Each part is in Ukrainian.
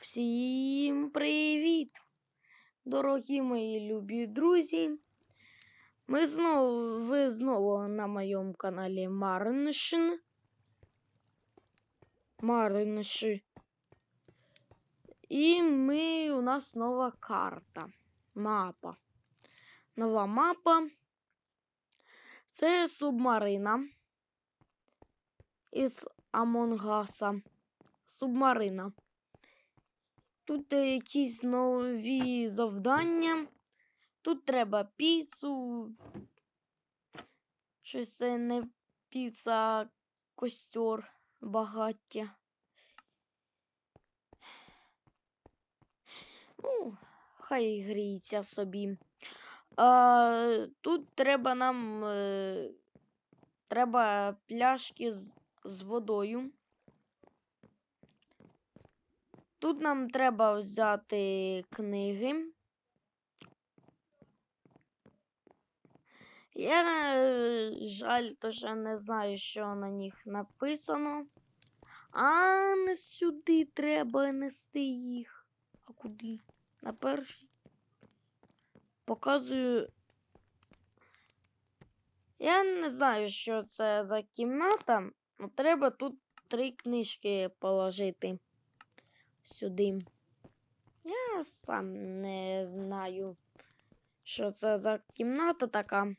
Всім привіт! Дорогі мої любі друзі. Ми знову, ви знову на моєму каналі Марншин. Марнши. І ми, у нас нова карта. Мапа. Нова мапа. Це субмарина із Амонгаса. Субмарина. Тут е, якісь нові завдання. Тут треба піцу. Щось це не піца, а костер, багаття. Ну, хай гріється собі. А, тут треба нам. Е, треба пляшки з, з водою. Тут нам треба взяти книги. Я, е, жаль, тоже не знаю, що на них написано. А не сюди треба нести їх. А куди? На перший. Показую. Я не знаю, що це за кімната. але Треба тут три книжки положити сюди. Я сам не знаю, що це за кімната така.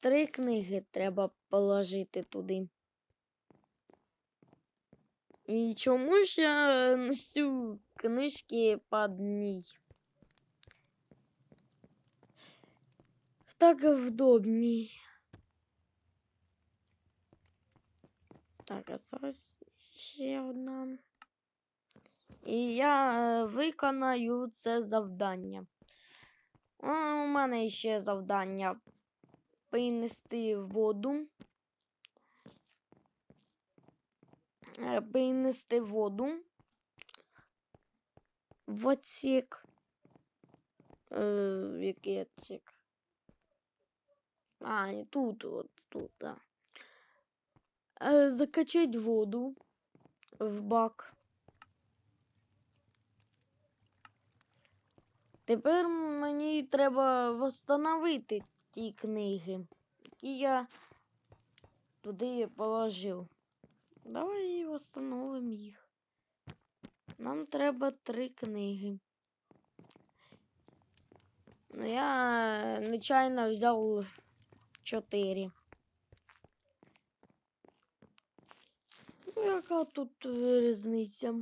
Три книги треба положити туди. І чому ж я носю книжки по одній? Так вдобній. Так, зараз ще одна. І я е, виконаю це завдання. У мене ще завдання принести воду. Е, Принести воду в отсік. Е, який отсік? А, не тут, от тут, да. Е, закачать воду в бак. Тепер мені треба восстановити ті книги, які я туди положив. Давай восстановимо їх. Нам треба три книги. Ну, я нечайно взяв чотири. Яка тут е, різниця?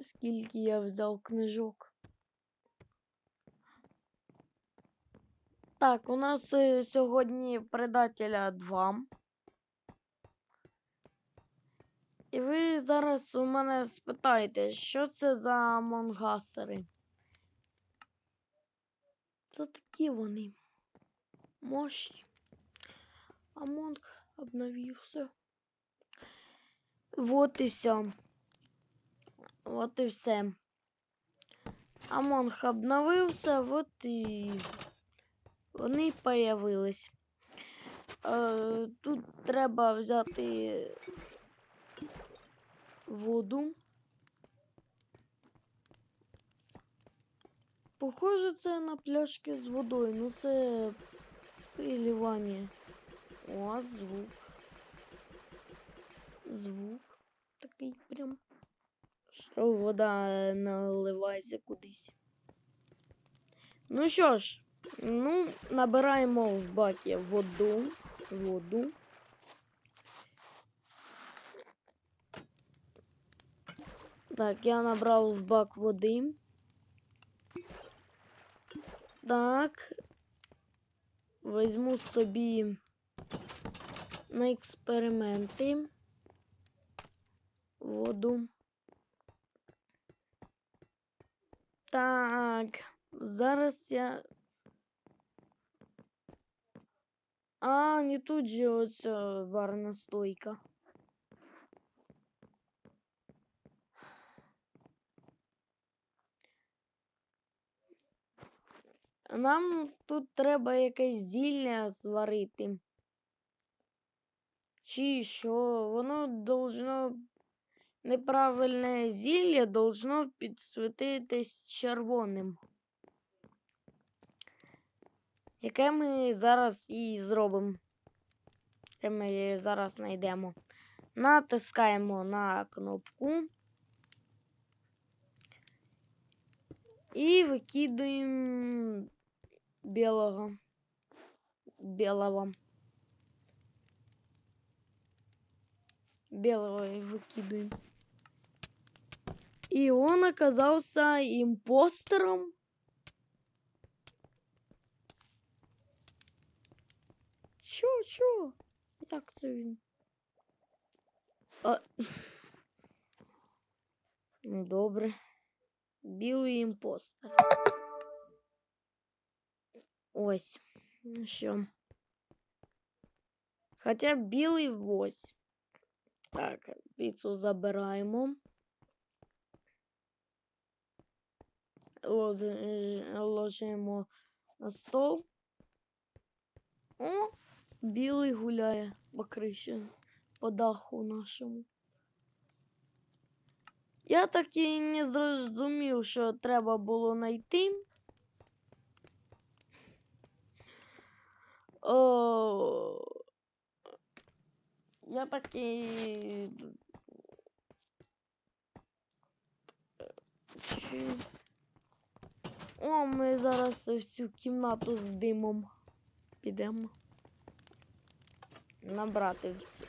Скільки я взяв книжок? Так, у нас е, сьогодні предателя 2. І ви зараз у мене спитаєте, що це за монгасери? Це такі вони. Мощні. Амонг обновився. Вот і все. Вот і все. Амонг обновився, вот і вони появились. Е, тут треба взяти воду. Похоже, це на пляшки з водою. Ну це переливання. О, звук. Звук такий прям. Що вода наливається кудись. Ну що ж, ну, набираємо в баки воду. Воду. Так, я набрав в бак води. Так. Візьму собі на експерименти воду. Так, зараз я. А, не тут же оця барна стойка. Нам тут треба якесь зілля зварити. Чи що? Воно должно Неправильне зілля должно підсвітитись червоним. Яке ми зараз і зробимо. Яке ми зараз знайдемо. Натискаємо на кнопку. І викидуємо білого. Білого. Белого и выкидываем. И он оказался импостером. Чо, чо? Як це він? А... Ну, добре. Білий імпостер. Ось. Ну що. Хоча білий ось. Так, піцу забираємо. Ложимо на стол. О, білий гуляє по криші, по даху нашому. Я так і не зрозумів, що треба було знайти. О, я так і... Чи... Ми зараз в цю кімнату з димом підемо. Набрати в цю.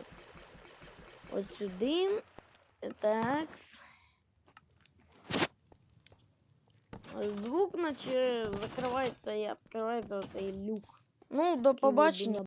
Ось сюди. Так. Звук, наче закривається і відкривається оцей люк. Ну, до побачення.